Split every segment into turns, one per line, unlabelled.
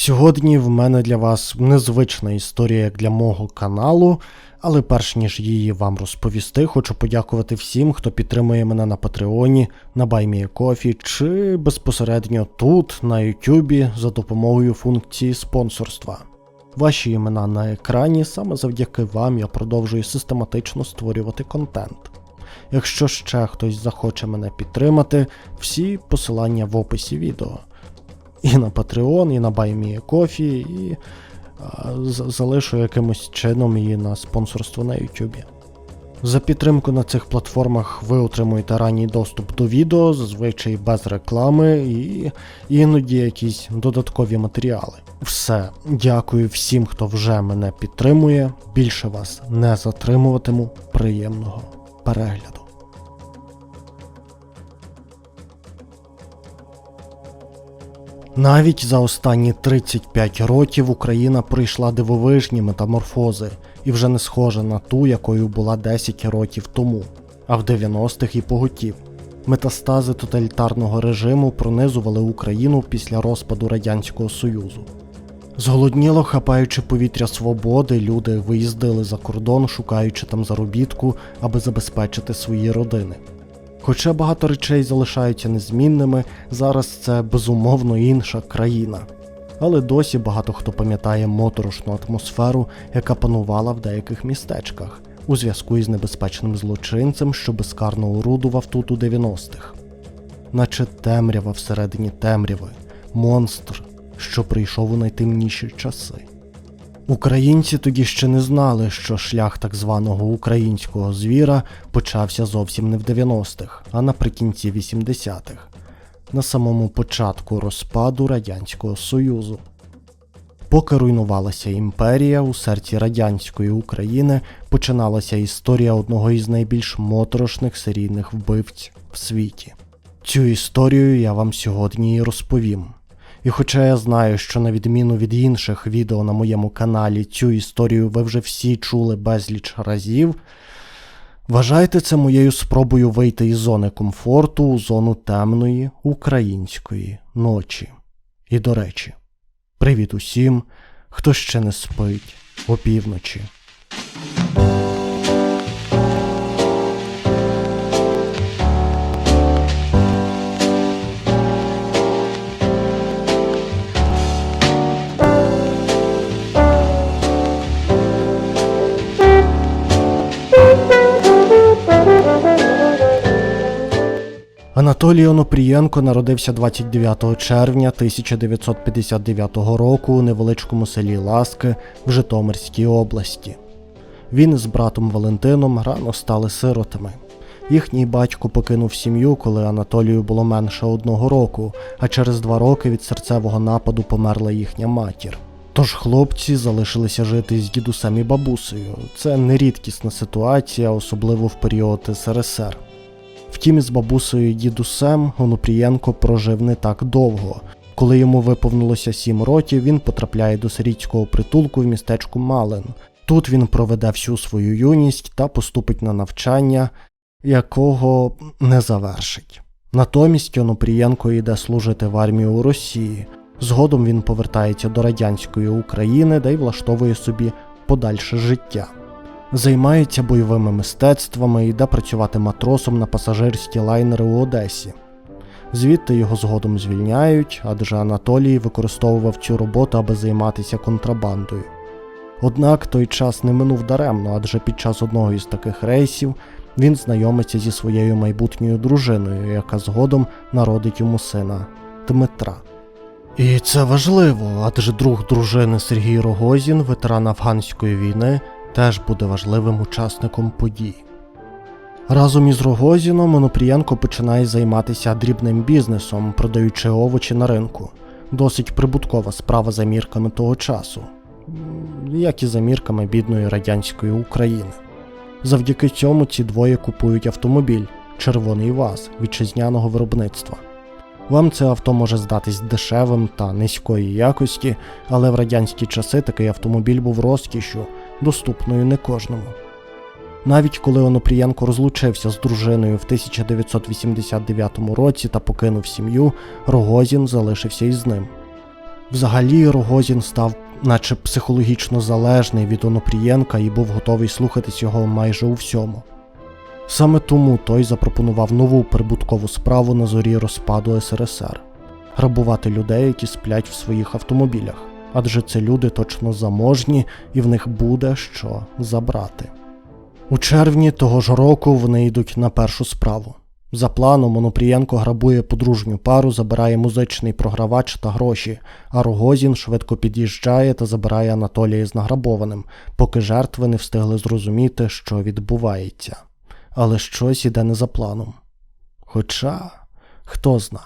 Сьогодні в мене для вас незвична історія як для мого каналу, але перш ніж її вам розповісти, хочу подякувати всім, хто підтримує мене на Патреоні, на BuyMeACoffee чи безпосередньо тут, на Ютубі, за допомогою функції спонсорства. Ваші імена на екрані, саме завдяки вам я продовжую систематично створювати контент. Якщо ще хтось захоче мене підтримати, всі посилання в описі відео. І на Patreon, і на BuyMeACoffee, і залишу якимось чином її на спонсорство на YouTube. За підтримку на цих платформах ви отримуєте ранній доступ до відео, зазвичай без реклами і іноді якісь додаткові матеріали. Все, дякую всім, хто вже мене підтримує. Більше вас не затримуватиму. Приємного перегляду. Навіть за останні 35 років Україна пройшла дивовижні метаморфози і вже не схожа на ту, якою була 10 років тому, а в 90-х і поготів. Метастази тоталітарного режиму пронизували Україну після розпаду Радянського Союзу. Зголодніло хапаючи повітря свободи, люди виїздили за кордон, шукаючи там заробітку, аби забезпечити свої родини. Хоча багато речей залишаються незмінними, зараз це безумовно інша країна. Але досі багато хто пам'ятає моторошну атмосферу, яка панувала в деяких містечках, у зв'язку із небезпечним злочинцем, що безкарно орудував тут у 90-х. Наче темрява всередині темряви, монстр, що прийшов у найтемніші часи. Українці тоді ще не знали, що шлях так званого українського звіра почався зовсім не в 90-х, а наприкінці 80-х, на самому початку розпаду Радянського Союзу. Поки руйнувалася імперія, у серці радянської України починалася історія одного із найбільш моторошних серійних вбивць в світі. Цю історію я вам сьогодні і розповім. І хоча я знаю, що на відміну від інших відео на моєму каналі цю історію ви вже всі чули безліч разів, вважайте це моєю спробою вийти із зони комфорту у зону темної української ночі. І до речі, привіт усім, хто ще не спить опівночі. Анатолій Онопрієнко народився 29 червня 1959 року у невеличкому селі Ласки в Житомирській області. Він з братом Валентином рано стали сиротами. Їхній батько покинув сім'ю, коли Анатолію було менше одного року, а через два роки від серцевого нападу померла їхня матір. Тож хлопці залишилися жити з дідусем і бабусею. Це нерідкісна ситуація, особливо в період СРСР. Втім, із бабусею дідусем Онупрієнко прожив не так довго. Коли йому виповнилося сім років, він потрапляє до сирітського притулку в містечку Малин. Тут він проведе всю свою юність та поступить на навчання, якого не завершить. Натомість Онупрієнко йде служити в армію у Росії. Згодом він повертається до радянської України, де й влаштовує собі подальше життя. Займається бойовими мистецтвами і йде працювати матросом на пасажирські лайнери у Одесі. Звідти його згодом звільняють, адже Анатолій використовував цю роботу, аби займатися контрабандою. Однак той час не минув даремно, адже під час одного із таких рейсів він знайомиться зі своєю майбутньою дружиною, яка згодом народить йому сина Дмитра. І це важливо, адже друг дружини Сергій Рогозін, ветеран афганської війни, теж буде важливим учасником подій. Разом із Рогозіном Онопрієнко починає займатися дрібним бізнесом, продаючи овочі на ринку. Досить прибуткова справа за мірками того часу, як і за мірками бідної радянської України. Завдяки цьому ці двоє купують автомобіль Червоний ВАЗ вітчизняного виробництва. Вам це авто може здатись дешевим та низької якості, але в радянські часи такий автомобіль був розкішю, доступною не кожному. Навіть коли Онопрієнко розлучився з дружиною в 1989 році та покинув сім'ю, Рогозін залишився із ним. Взагалі Рогозін став наче психологічно залежний від Онопрієнка і був готовий слухатись його майже у всьому. Саме тому той запропонував нову прибуткову справу на зорі розпаду СРСР грабувати людей, які сплять в своїх автомобілях, адже це люди точно заможні і в них буде що забрати. У червні того ж року вони йдуть на першу справу. За планом Онопрієнко грабує подружню пару, забирає музичний програвач та гроші, а Рогозін швидко під'їжджає та забирає Анатолія з награбованим, поки жертви не встигли зрозуміти, що відбувається. Але щось іде не за планом. Хоча, хто зна,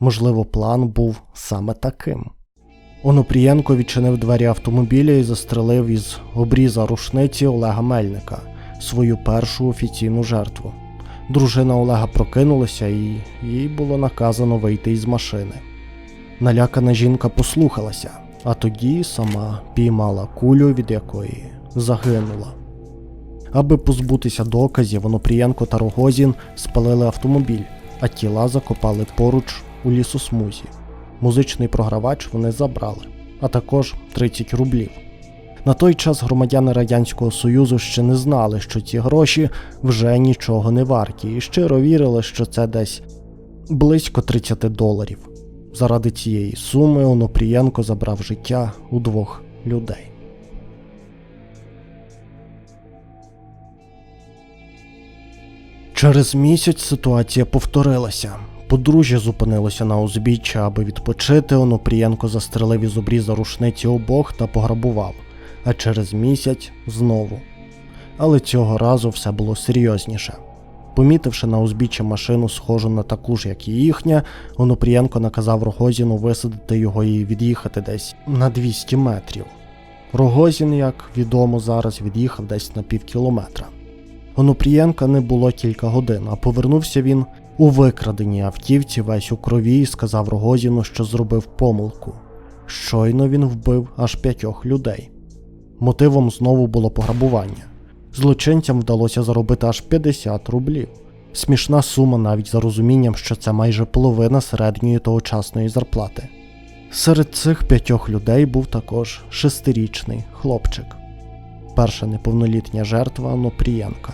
можливо, план був саме таким. Онопрієнко відчинив двері автомобіля і застрелив із обріза рушниці Олега Мельника, свою першу офіційну жертву. Дружина Олега прокинулася і їй було наказано вийти із машини. Налякана жінка послухалася, а тоді сама піймала кулю, від якої загинула. Аби позбутися доказів, Онопрієнко та Рогозін спалили автомобіль, а тіла закопали поруч у лісосмузі. Музичний програвач вони забрали, а також 30 рублів. На той час громадяни Радянського Союзу ще не знали, що ці гроші вже нічого не варті, і щиро вірили, що це десь близько 30 доларів. Заради цієї суми Онопрієнко забрав життя у двох людей. Через місяць ситуація повторилася. Подружжя зупинилося на узбіччя, аби відпочити. Онопрієнко застрелив із обріза рушниці обох та пограбував, а через місяць знову. Але цього разу все було серйозніше. Помітивши на узбіччя машину, схожу на таку ж, як і їхня, Онопрієнко наказав Рогозіну висадити його і від'їхати десь на 200 метрів. Рогозін, як відомо зараз, від'їхав десь на пів кілометра. Онопрієнка не було кілька годин, а повернувся він у викраденій автівці весь у крові і сказав Рогозіну, що зробив помилку. Щойно він вбив аж п'ятьох людей. Мотивом знову було пограбування. Злочинцям вдалося заробити аж 50 рублів. Смішна сума навіть за розумінням, що це майже половина середньої тогочасної зарплати. Серед цих п'ятьох людей був також шестирічний хлопчик. Перша неповнолітня жертва Онопрієнка.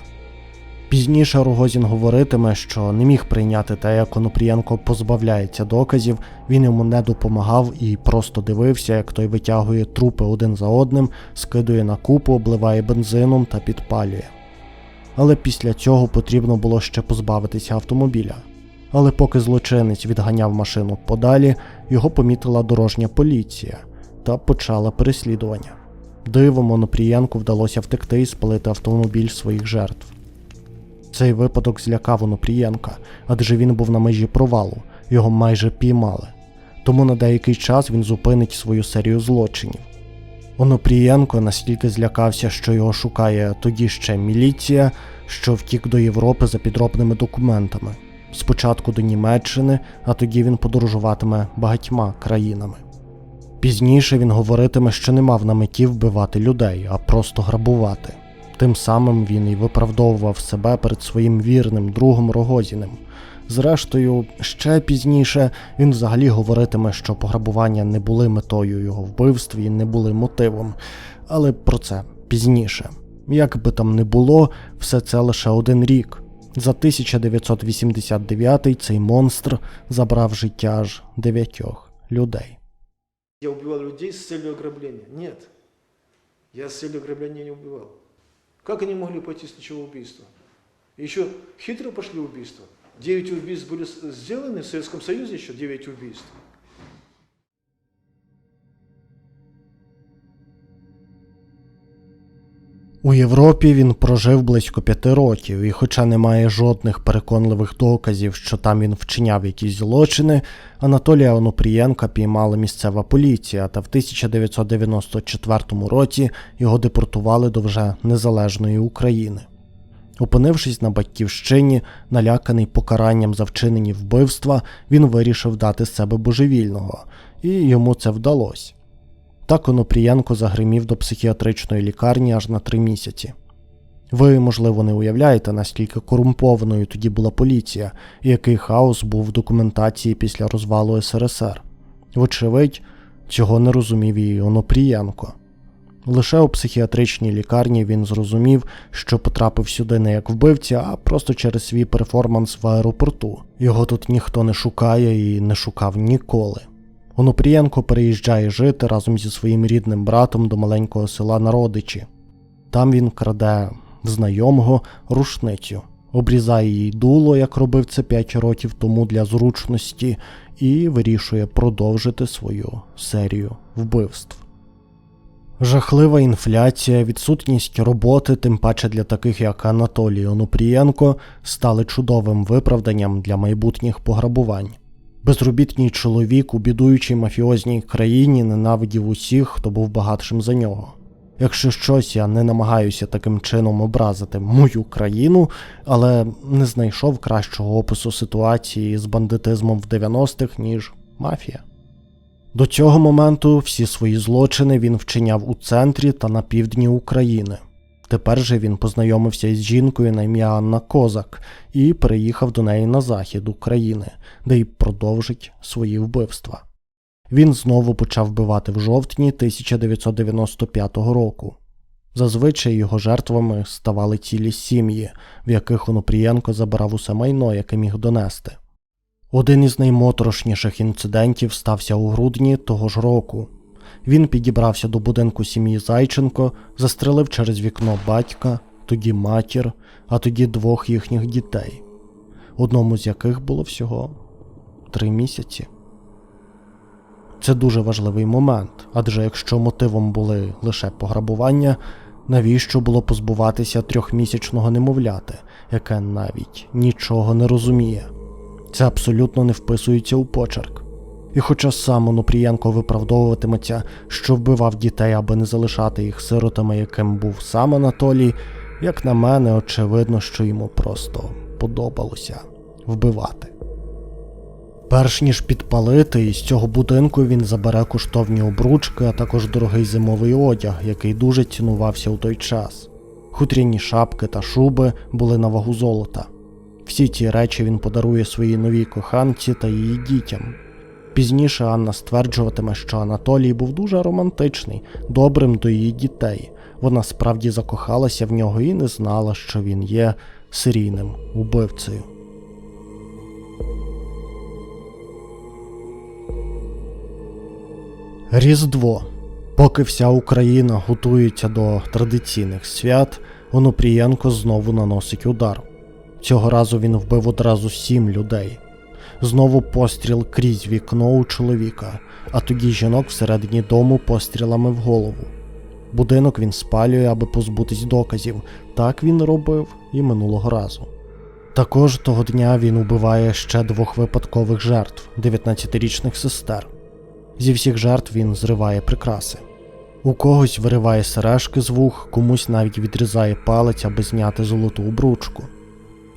Пізніше Рогозін говоритиме, що не міг прийняти те, як Онопрієнко позбавляється доказів, він йому не допомагав і просто дивився, як той витягує трупи один за одним, скидує на купу, обливає бензином та підпалює. Але після цього потрібно було ще позбавитися автомобіля. Але поки злочинець відганяв машину подалі, його помітила дорожня поліція та почала переслідування. Дивом Онопрієнку вдалося втекти і спалити автомобіль своїх жертв. Цей випадок злякав Онопрієнка, адже він був на межі провалу, його майже піймали. Тому на деякий час він зупинить свою серію злочинів. Онопрієнко настільки злякався, що його шукає тоді ще міліція, що втік до Європи за підробними документами. Спочатку до Німеччини, а тоді він подорожуватиме багатьма країнами. Пізніше він говоритиме, що не мав на меті вбивати людей, а просто грабувати. Тим самим він і виправдовував себе перед своїм вірним другом Рогозіним. Зрештою, ще пізніше він взагалі говоритиме, що пограбування не були метою його вбивств і не були мотивом, але про це пізніше. Як би там не було, все це лише один рік. За 1989 цей монстр забрав життя аж дев'ятьох людей.
Я убивал людей с целью ограбления. Нет. Я с целью ограбления не убивал. Как они могли пойти с ничего убийства? Еще хитро пошли убийства. Девять убийств были сделаны в Советском Союзе еще, девять убийств.
У Європі він прожив близько п'яти років, і, хоча немає жодних переконливих доказів, що там він вчиняв якісь злочини, Анатолія Онопрієнка піймала місцева поліція, та в 1994 році його депортували до вже незалежної України. Опинившись на батьківщині, наляканий покаранням за вчинені вбивства, він вирішив дати себе божевільного, і йому це вдалося. Так Онопрієнко загримів до психіатричної лікарні аж на три місяці. Ви, можливо, не уявляєте, наскільки корумпованою тоді була поліція і який хаос був в документації після розвалу СРСР. Вочевидь, Цього не розумів і Онопрієнко. Лише у психіатричній лікарні він зрозумів, що потрапив сюди не як вбивця, а просто через свій перформанс в аеропорту. Його тут ніхто не шукає і не шукав ніколи. Онопрієнко переїжджає жити разом зі своїм рідним братом до маленького села на родичі. Там він краде в знайомого рушницю, обрізає їй дуло, як робив це 5 років тому для зручності, і вирішує продовжити свою серію вбивств. Жахлива інфляція, відсутність роботи, тим паче для таких як Анатолій Онупрієнко, стали чудовим виправданням для майбутніх пограбувань. Безробітний чоловік у бідуючій мафіозній країні ненавидів усіх, хто був багатшим за нього. Якщо щось я не намагаюся таким чином образити мою країну, але не знайшов кращого опису ситуації з бандитизмом в 90-х, ніж мафія. До цього моменту всі свої злочини він вчиняв у центрі та на півдні України. Тепер же він познайомився із жінкою на ім'я Анна Козак і переїхав до неї на захід України, де й продовжить свої вбивства. Він знову почав вбивати в жовтні 1995 року. Зазвичай його жертвами ставали цілі сім'ї, в яких Онопрієнко забирав усе майно, яке міг донести. Один із наймоторошніших інцидентів стався у грудні того ж року. Він підібрався до будинку сім'ї Зайченко, застрелив через вікно батька, тоді матір, а тоді двох їхніх дітей, одному з яких було всього три місяці. Це дуже важливий момент, адже якщо мотивом були лише пограбування, навіщо було позбуватися трьохмісячного немовляти, яке навіть нічого не розуміє. Це абсолютно не вписується у почерк. І хоча сам Онопрієнко виправдовуватиметься, що вбивав дітей, аби не залишати їх сиротами, яким був сам Анатолій, як на мене, очевидно, що йому просто подобалося вбивати. Перш ніж підпалити, із цього будинку він забере коштовні обручки, а також дорогий зимовий одяг, який дуже цінувався у той час. Хутряні шапки та шуби були на вагу золота. Всі ці речі він подарує своїй новій коханці та її дітям. Пізніше Анна стверджуватиме, що Анатолій був дуже романтичний, добрим до її дітей. Вона справді закохалася в нього і не знала, що він є серійним убивцею. Різдво. Поки вся Україна готується до традиційних свят, Онопрієнко знову наносить удар. Цього разу він вбив одразу сім людей. Знову постріл крізь вікно у чоловіка, а тоді жінок всередині дому пострілами в голову. Будинок він спалює, аби позбутись доказів. Так він робив і минулого разу. Також того дня він убиває ще двох випадкових жертв 19-річних сестер. Зі всіх жертв він зриває прикраси. У когось вириває сережки з вух, комусь навіть відрізає палець, аби зняти золоту обручку.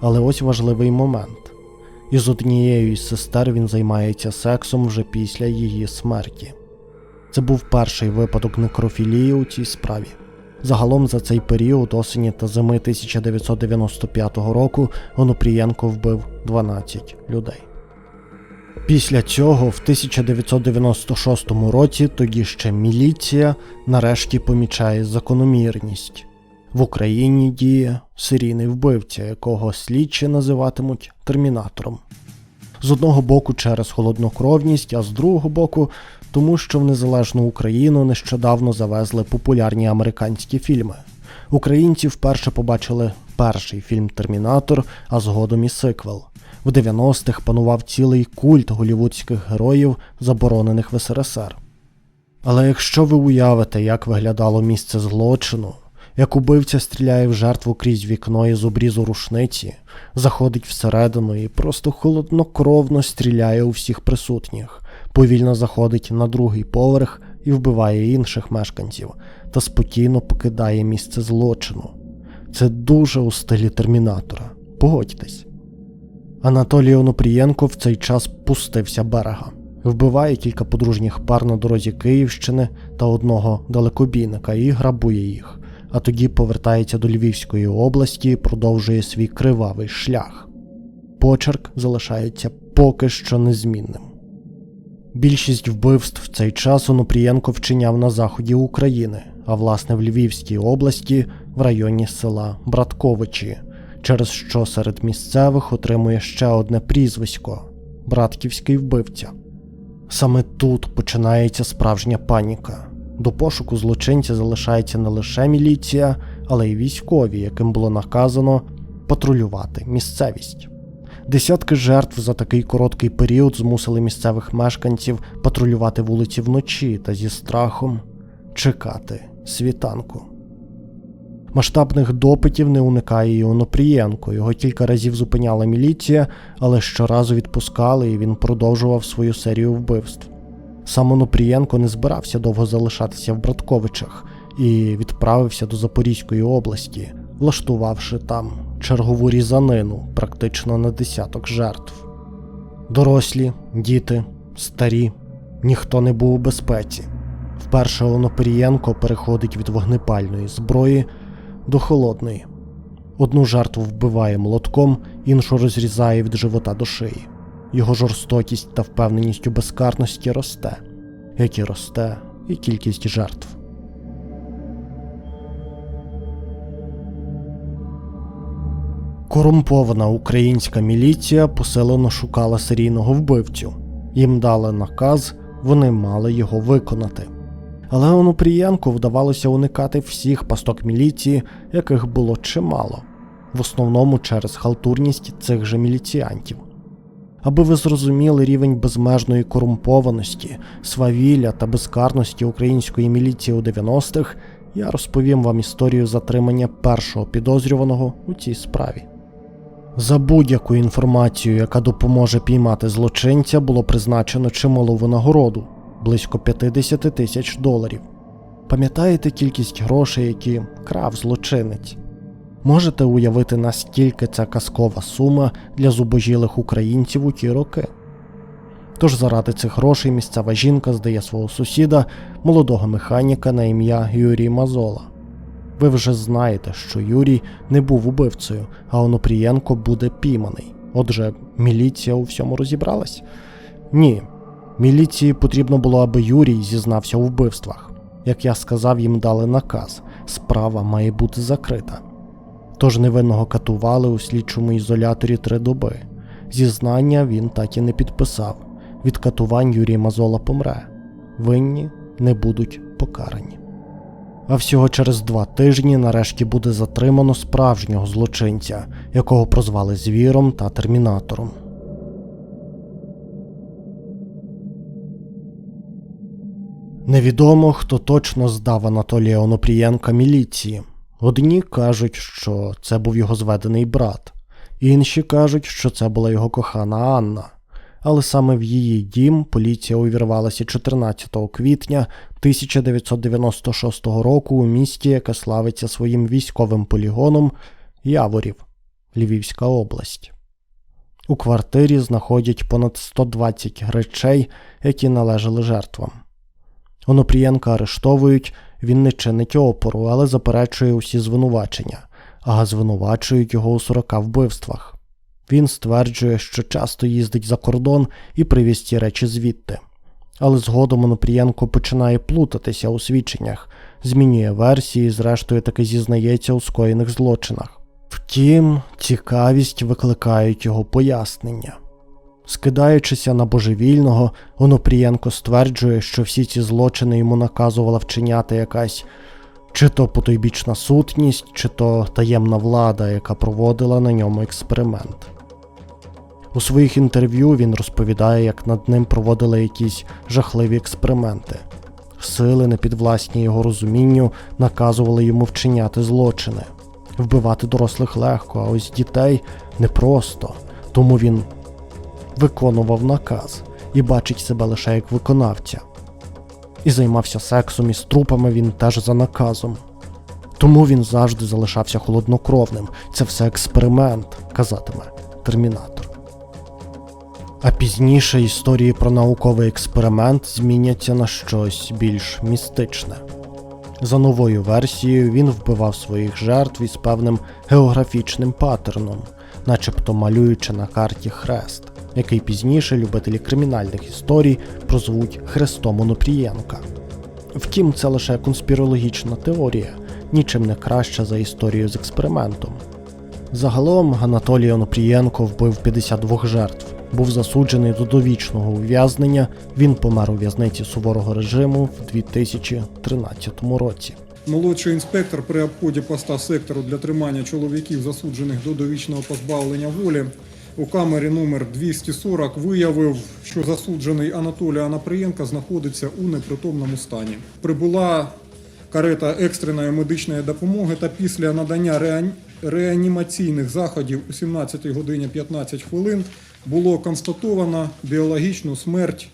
Але ось важливий момент. Із однією із сестер він займається сексом вже після її смерті. Це був перший випадок некрофілії у цій справі. Загалом за цей період осені та зими 1995 року Онопрієнко вбив 12 людей. Після цього, в 1996 році, тоді ще міліція нарешті помічає закономірність. В Україні діє серійний вбивця, якого слідчі називатимуть термінатором. З одного боку через холоднокровність, а з другого боку, тому що в незалежну Україну нещодавно завезли популярні американські фільми. Українці вперше побачили перший фільм Термінатор, а згодом і сиквел. В 90-х панував цілий культ голівудських героїв, заборонених в СРСР. Але якщо ви уявите, як виглядало місце злочину, як убивця стріляє в жертву крізь вікно із обрізу рушниці, заходить всередину і просто холоднокровно стріляє у всіх присутніх, повільно заходить на другий поверх і вбиває інших мешканців та спокійно покидає місце злочину. Це дуже у стилі термінатора. Погодьтесь. Анатолій Онопрієнко в цей час пустився берега. Вбиває кілька подружніх пар на дорозі Київщини та одного далекобійника і грабує їх, а тоді повертається до Львівської області і продовжує свій кривавий шлях. Почерк залишається поки що незмінним. Більшість вбивств в цей час Онопрієнко вчиняв на заході України, а власне в Львівській області в районі села Братковичі, через що серед місцевих отримує ще одне прізвисько Братківський вбивця. Саме тут починається справжня паніка. До пошуку злочинця залишається не лише міліція, але й військові, яким було наказано патрулювати місцевість. Десятки жертв за такий короткий період змусили місцевих мешканців патрулювати вулиці вночі та зі страхом чекати світанку. Масштабних допитів не уникає і Онопрієнко. Його кілька разів зупиняла міліція, але щоразу відпускали, і він продовжував свою серію вбивств. Сам Онопрієнко не збирався довго залишатися в Братковичах і відправився до Запорізької області, влаштувавши там чергову різанину практично на десяток жертв. Дорослі, діти, старі, ніхто не був у безпеці. Вперше Онопрієнко переходить від вогнепальної зброї до холодної. Одну жертву вбиває молотком, іншу розрізає від живота до шиї. Його жорстокість та впевненість у безкарності росте, як і росте і кількість жертв. Корумпована українська міліція посилено шукала серійного вбивцю. Їм дали наказ, вони мали його виконати. Але Онупрієнку вдавалося уникати всіх пасток міліції, яких було чимало, в основному через халтурність цих же міліціантів. Аби ви зрозуміли рівень безмежної корумпованості, свавілля та безкарності української міліції у 90-х, я розповім вам історію затримання першого підозрюваного у цій справі. За будь-яку інформацію, яка допоможе піймати злочинця, було призначено чималу винагороду близько 50 тисяч доларів. Пам'ятаєте кількість грошей, які крав злочинець? Можете уявити, наскільки це казкова сума для зубожілих українців у ті роки? Тож заради цих грошей місцева жінка здає свого сусіда, молодого механіка на ім'я Юрій Мазола. Ви вже знаєте, що Юрій не був убивцею, а Онопрієнко буде пійманий. Отже, міліція у всьому розібралась? Ні. Міліції потрібно було, аби Юрій зізнався у вбивствах. Як я сказав, їм дали наказ справа має бути закрита. Тож невинного катували у слідчому ізоляторі три доби. Зізнання він так і не підписав. Від катувань Юрій Мазола помре. Винні не будуть покарані. А всього через два тижні нарешті буде затримано справжнього злочинця, якого прозвали звіром та термінатором. Невідомо, хто точно здав Анатолія Онопрієнка міліції. Одні кажуть, що це був його зведений брат, інші кажуть, що це була його кохана Анна. Але саме в її дім поліція увірвалася 14 квітня 1996 року у місті, яке славиться своїм військовим полігоном Яворів, Львівська область. У квартирі знаходять понад 120 речей, які належали жертвам. Онопрієнка арештовують, він не чинить опору, але заперечує усі звинувачення, а звинувачують його у 40 вбивствах. Він стверджує, що часто їздить за кордон і привіз ці речі звідти. Але згодом Онопрієнко починає плутатися у свідченнях, змінює версії, і зрештою таки зізнається у скоєних злочинах. Втім, цікавість викликають його пояснення. Скидаючися на божевільного, Онопрієнко стверджує, що всі ці злочини йому наказувала вчиняти якась чи то потойбічна сутність, чи то таємна влада, яка проводила на ньому експеримент. У своїх інтерв'ю він розповідає, як над ним проводили якісь жахливі експерименти. Сили, непідвласні його розумінню, наказували йому вчиняти злочини. Вбивати дорослих легко, а ось дітей непросто, тому він виконував наказ і бачить себе лише як виконавця. І займався сексом із трупами він теж за наказом. Тому він завжди залишався холоднокровним. Це все експеримент, казатиме термінатор. А пізніше історії про науковий експеримент зміняться на щось більш містичне. За новою версією, він вбивав своїх жертв із певним географічним паттерном, начебто малюючи на карті хрест, який пізніше любителі кримінальних історій прозвуть Хрестом Онопрієнка. Втім, це лише конспірологічна теорія, нічим не краща за історію з експериментом. Загалом Анатолій Онопрієнко вбив 52 жертв, був засуджений до довічного ув'язнення. Він помер у в'язниці суворого режиму в 2013 році.
Молодший інспектор при обході поста сектору для тримання чоловіків, засуджених до довічного позбавлення волі, у камері номер 240 виявив, що засуджений Анатолій Анаприєнко знаходиться у непритомному стані. Прибула карета екстреної медичної допомоги та після надання реан- реанімаційних заходів у 17 годині 15 хвилин було констатовано біологічну смерть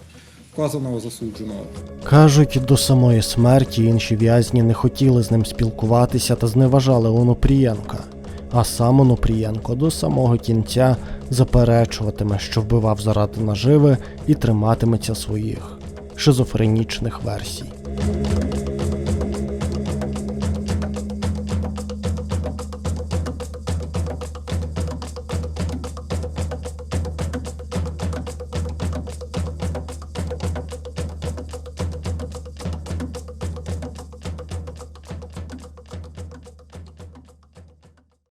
вказаного засудженого.
Кажуть, до самої смерті інші в'язні не хотіли з ним спілкуватися та зневажали Онопрієнка. А сам Онопрієнко до самого кінця заперечуватиме, що вбивав заради наживи і триматиметься своїх шизофренічних версій.